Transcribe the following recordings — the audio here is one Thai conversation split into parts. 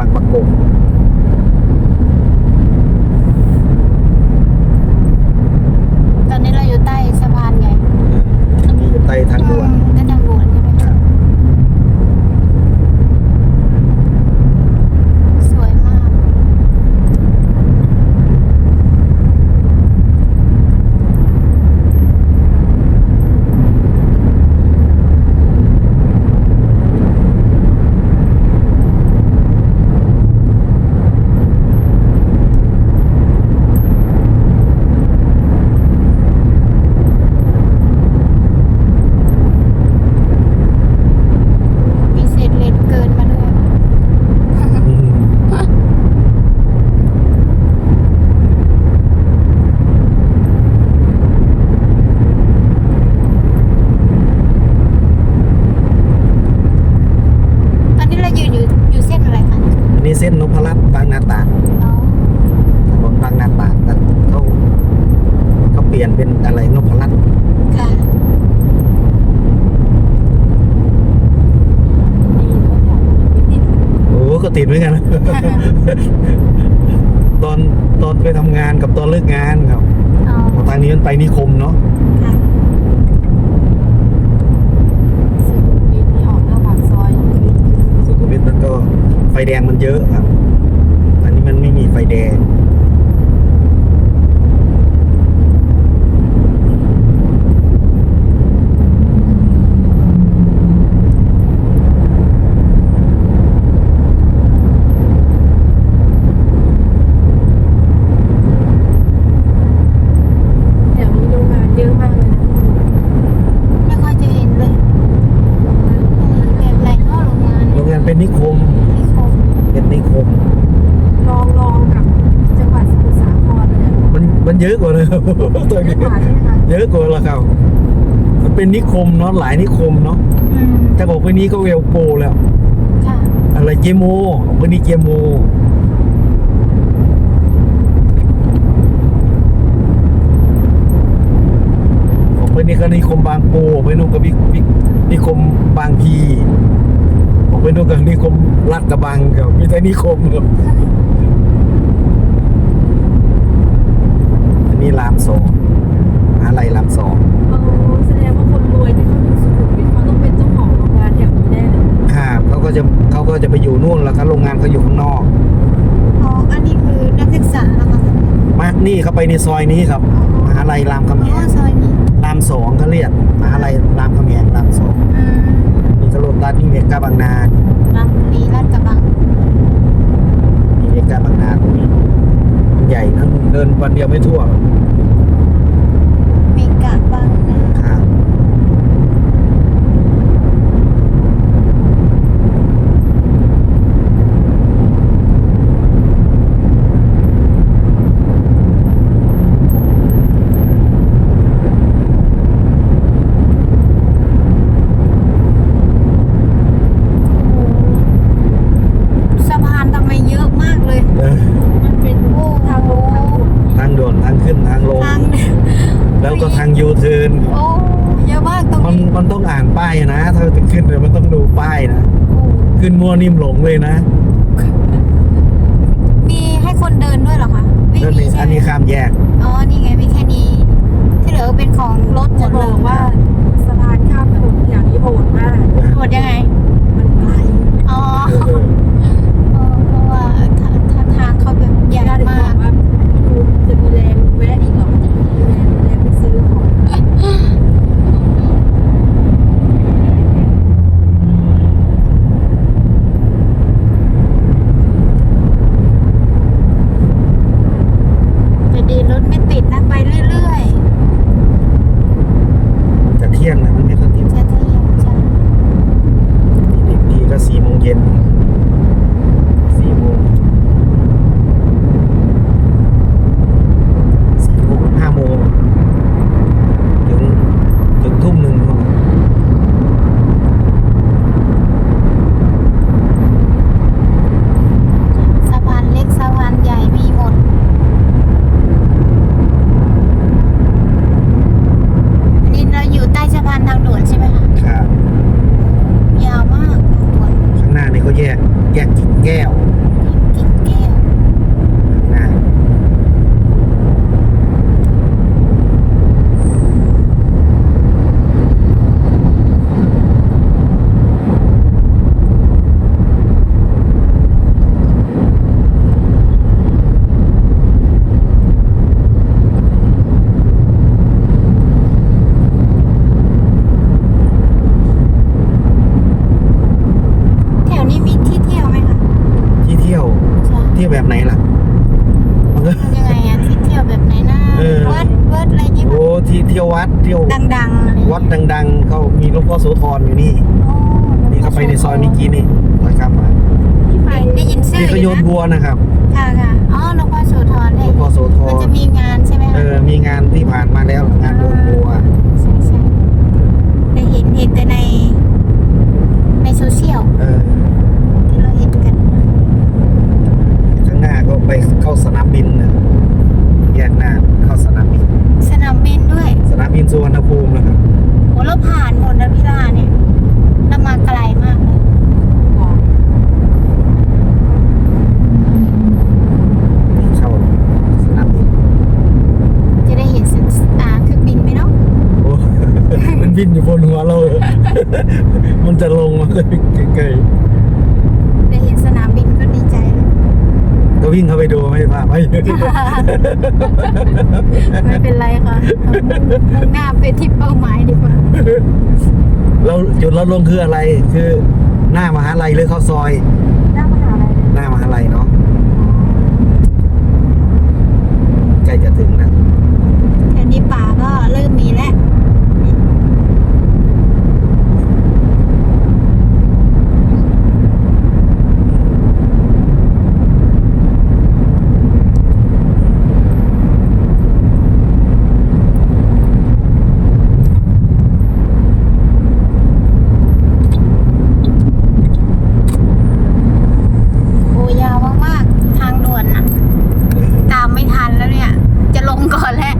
บางประกง ตอนนี้เราอยู่ใต้สะพานใหญ่ อันนี้อยู่ใต้ทางด่วน ใต้ทางด่วนใช่ไหม ครับ สวยมาก มีเศษเหล็กเกินมาด้วย อืม ตอนนี้เรายืนอยู่อยู่เส้นอะไรคะเนี่ย อันนี้เส้นนพรัตน์บางนาตราด อ๋อ ถนนบางนาตราดแต่เขาเขาเปลี่ยนเป็นอะไรนพรัตน์ ค่ะ โอ้ ก็ติดเหมือนกันนะตอนตอนไปทำงานกับตอนเลิกงานครับอ๋อทางนี้มันไปนิคมเนาะค่ะสุขุมวิทมันก็ไฟแดงมันเยอะครับ อันนี้มันไม่มีไฟแดง ไม่ค่อยจะเห็นเลยแบบไหลเข้าโรงงาน โรงงานเป็นนิคม นิคม เป็นนิคม ลองลองกับจังหวัดสมุทรสาครเลย มันมันเยอะกว่าเลยตัวเยนี้อะกว่าใช่ไหมคะเยอะกว่าละครับมันเป็นนิคมเนาะหลายนิคมเนาะอืมถ้าบอกไปนี้ก็เวลโปรแล้วค่ะอะไรเจโมวันนี้เจโมออกไปนี่ก็นิคมบางปูออกไปนู่นก็นินินิคมบางพีออกไปนู่นก็นิคมลาดกระบังครับมีแต่นิคมครับ อันนี้รามสองมหาลัยรามสองเออแสดงว่าคนรวยที่เขาอยู่สุขุมวิทเขาต้องเป็นเจ้าของโรงงานแถวนี้แน่เลยครับเขาก็จะเขาก็จะไปอยู่นู่นแล้วครับโรงงานเขาอยู่ข้างนอกอ๋อ อันนี้คือนักศึกษาเหรอคะมานี่เขาไปในซอยนี้ครับมหาลัยรามคำอ๋แหองซอยนี้รามสองเขาเรียกมหาลัยรามคำแหงรามสองอืมมีกระโดดตัดนี่เมกาบางนา บางพลีลาดกระบังมีเมกาบางนาตรงนี้มัน ใหญ่นะเดินวันเดียวไม่ทั่วหรอก เมกะบางนา ครับ สะพานทำไมเยอะมากเลย เออ มันเป็น โอ้ ทางลงทางด่วน ทางด่วนทางขึ้นทางลง ทาง แล้วก็ทางยูเทิร์น โอ้เยอะมากตรง มัน นี้ มันต้องอ่านป้ายนะ ถ้าจะขึ้นเนี่ยมันต้องดูป้ายนะ โอ้ ขึ้นมัวนิ่มหลงเลยนะมีให้คนเดินด้วยเหรอคะไม่แล้วมีนี่ใช่อันไหมนี้ข้ามแยก อ๋อนี่ไงมีแค่นี้ ที่เหลือเป็นของรถหมจะดบเลอยกว่าสะพานข้ามถนนอย่างนี้โหดมากหมดยังไงมันไกล อ๋อ เออเพราะว่าถ้าถ้าทางเขาแบบใหญ่ญาติบมาอก ก ว่าคุณจะมีแรงแวะอีกเหรอจะมีแรงแรงไปซื้อของ จะดีรถไม่ติดนะไปเรื่อย แต่เที่ยงนะมันไม่ค่อยติด ๆจะเที่ยวใช่ ติดดีก็สี่โมงเย็นสี่โมงสี่โมงห้าโมงถึงถึงทุ่มหนึ่งครับ สะพานเล็กสะพานใหญ่มีหมด อันนี้เราอยู่ใต้สะพานทางด่วนใช่ไหมคะ ครับ ยาวมา กทางด่วนข้างหน้านี่เขาแยกแยกกิ่งแก้ว อ แบบไหนล่ะมันก็ ยังไงอะที่เที่ยวแบบไหนนะ เออ วัดวัดอะไรที่ โอ้ที่เที่ยววัดเที่ยว ดังๆอะไร วัดดังๆเขามีหลวงพ่อโสธรอยู่นี่นี่เข้าไปในซอยเมื่อกี้นี่นะครับมาที่ไปได้ยินชื่อที่เขาโยนนะบัวนะครับ ค่ะค่ะอ๋อหลวงพ่อโสธรหลเนี่วยงพ่อโสธ มัน ร จะมีงานใช่ไหม เอ คะ อมีงานที่ผ่านมาแล้วงานโยนบัว ใช่ใช่ได้เห็นเห็นแต่ใน ในโซเชียล เออ ที่เราเห็นกัน ข้างหน้าก็ไปเข้าสนามบินนะแยกหน้าเข้าสนามบิน สนามบินด้วย สนามบินสุวรรณภูมินะครับ โหเราผ่านหมดนะพี่ลาเนี่ยเรามาไกลมากเลย เข้าสนามบิน จะได้เห็นสนอ่าเครื่องบินไหมเนาะ โอ้ มันบิน อยู่บนหัวเรา มันจะลงมาเลยใกล้ได้เห็นสนามบินก็ดีใจเลยๆก็วิ่งเข้าไปดูไม่พาไป ไม่เป็นไรค่ะมุ่งหน้าไปที่เป้าหมายดีกว่า เราจุดเราลงคืออะไร คือหน้ามหาลัยหรือเข้าซอย หน้ามหาลัยเลยหน้ามหาลัยเนาะใกล้จะถึงแล้ว แถวนี้ป่าก็เริ่มมีแล้ว โอ้ยาวมากๆ ทางด่วนน่ะ ตามไม่ทันแล้วเนี่ย จะลงก่อนแล้ว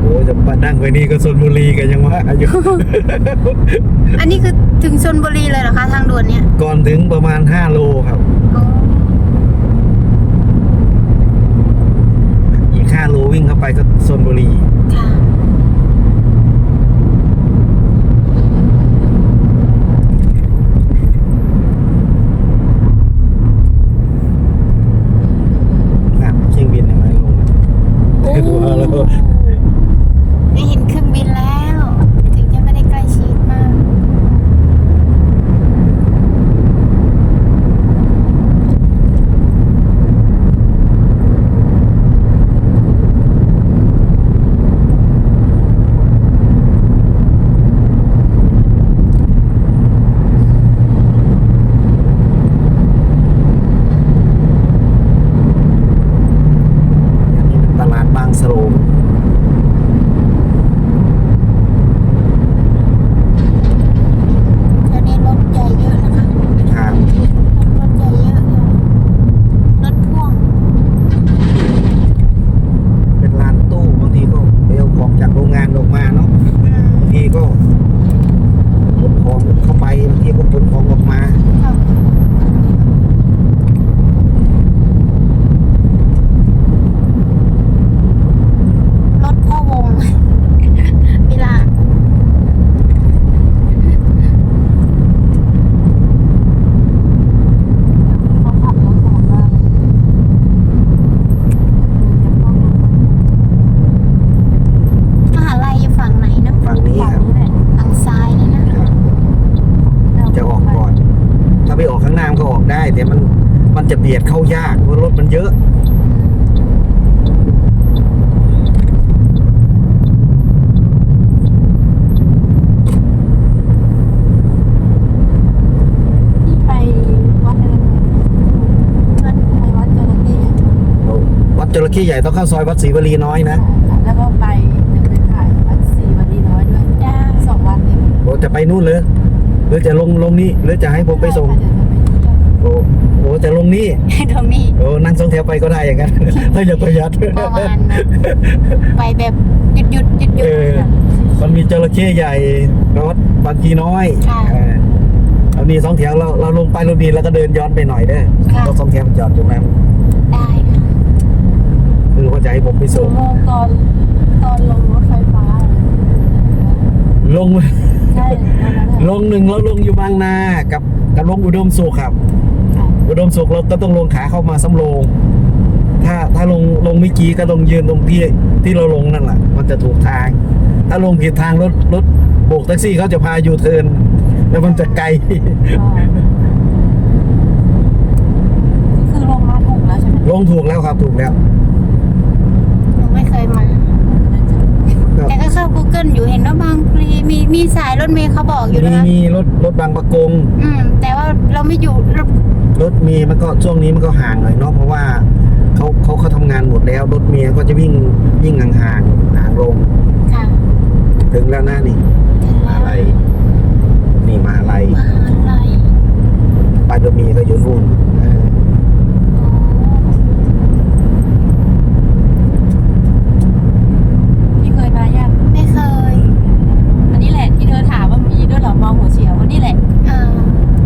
โอ้จะมานั่งไปนี่ก็ชนบุรีกันยังว่า อยู่อันนี้คือถึงชนบุรีเลยเหรอคะ ทางด่วนเนี่ยก่อนถึงประมาณ 5 โลครับ อ๋ออีก 5 โลวิ่งเข้าไปก็ชนบุรี ค่ะ นะเครื่องบินยังไงลง โอ้ มาแล้ว ได้เห็นเครื่องบินแล้ว ถึงจะไม่ได้ใกล้ชิดมาก อันนี้เป็นต ลาดบางสโรง แถวนี้รถใหญ่เยอะนะคะ ครับ รถใหญ่เยอะเลยรถพ่วง เป็นร้านตู้บางทีก็ไปเอาของจากโรงงานออกมาเนาะ อืม บางทีก็ขนของเข้าไปบางทีก็ขนของออกมา ค่ะรถพ่อวง เวลา เขาขับรถของบ้าน มหาลัยอยู่ฝั่งไหนเนาะ ฝั่งนี้ ฝั่ง ครับ นี้แหละ ฝั่งซ้ายเลยนะ จะออกก่อน ถ้าไปออกข้างหน้ามันก็ออกได้ แต่มัน มันจะเบียดเข้ายากเพราะรถมันเยอะที่ไปวัดอะไรนะวัดไปวัดจระเข้วัดจระเข้ใหญ่ต้องเข้าซอยวัดศรีวลีน้อยนะ แล้วก็ไปเดี๋ยวไปถ่ายวัดศรีวันดีน้อยด้วยได้สองวันเลยโอ้จะไปนู่นเลยหรือจะลงลงนี่หรือจะให้ผมไปส่งโอ้ โหจะลงนี่ตรงนี้โอ้นั่งสองแถวไปก็ได้อย่างนั้นถ้าอยากประหยัดประมาณนั้นไปแบบหยุดหยุดหยุดหยุเอดอมันมีจระเข้ใหญ่รถบางทีน้อยค่ะเออเรามีสองแถวเราเราลงไปรถดีแล้วก็เดินย้อนไปหน่อยเด้อค่ะรถสองแถวมันจอดตรงนั้นได้ค่ะคือว่าจะให้ผมไปชั่ส่วงโมงตอนตอนลงรถไฟฟ้าเลยลง ใช่ตอนนั้นลงหนึ่งแล้วลงอยู่บางนากับกับลงอุดมสุขครับค่ะ อุดมสุขเราก็ต้องลงขาเข้ามาสำโรงถ้าถ้าลงลงเมื่อกี้ก็ต้องยืนตรงที่ที่เราลงนั่นแหละมันจะถูกทาง ถ้าลงผิดทางรถรถโบกแท็กซี่เขาจะพายูเทิร์นแล้วมันจะไกลก็คืองถูกแล้วครับถูกแล้ว หนูไม่เคยมา ครับ แต่ก็เข้า Google อยู่เห็นว่าบางพลีมีมีสายรถเมล์เขาบอกอยู่มีนะมีรถรถบางประกง อืม แต่ว่าเราไม่อยู่เรา รถเมย์มันก็ช่วงนี้มันก็ห่างหน่อยเนาะเพราะว่าเขาเขาเขาทำงานหมดแล้ว รถเมย์ก็จะวิ่งวิ่งห่างห่างๆห่างลงค่ะ ถึงแล้วนะนี่ถึงมาแล้วอะไร นี่มาอะไรมหาลัยป้ายรถเมย์ก็อยู่นู่นเออ พี่เคยมายัง ไม่เคย อันนี้แหละที่เธอถามว่ามีด้วยเหรอมองหัวเฉียวอันนี้แหละ อ่า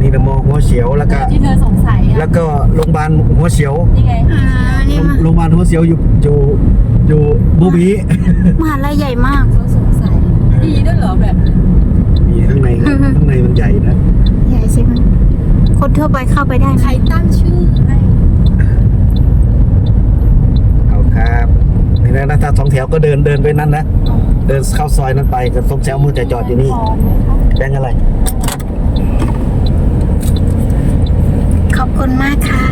นี่นะมอหัวเฉียวแล้วก็ที่เธอสงสัยแล้อะวก็โรงพยาบาลหัวเฉียวนี่ไงอ่านี่มาโรงพยาบาลหัวเฉียวอยู่อยู่อยู่บูบีมหาลัยใหญ่มากเขาสงสัยมีด้วยเหรอแบบมีข้างในนะข้างในมันใหญ่นะใหญ่ใช่ไหมคนทั่วไปเข้าไปได้ไหมใครตั้งชื่อให้เอาครับนี่นะถ้าสองแถวก็เดินเดินไปนั่นนะเดินเข้าซอยนั้นไปกับสองแถวมือจะจอดอยู่นี่แบงค์อะไร ขอบคุณมากค่ะ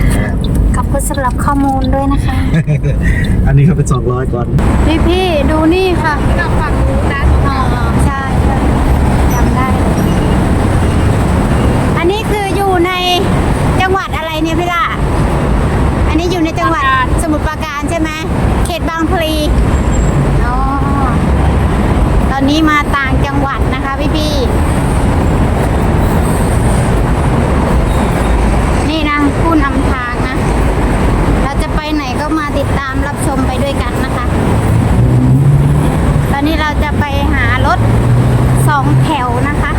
ขอบคุณสำหรับข้อมูลด้วยนะคะ อันนี้เขาเป็นสองร้อยก่อน พี่พี่ๆดูนี่ค่ะกับฝั่งนู้นนะอ๋อใช่ใช่จำได้ อันนี้คืออยู่ในจังหวัดอะไรเนี่ยพี่ล่ะ อันนี้อยู่ในจังหวัดสมุทรปราการใช่ไหมเขตบางพลีอ๋อตอนนี้มาต่างจังหวัดนะคะพี่พี่ๆ นี่นะผู้นำทางนะ เราจะไปไหนก็มาติดตามรับชมไปด้วยกันนะคะ ตอนนี้เราจะไปหารถสองแถวนะคะ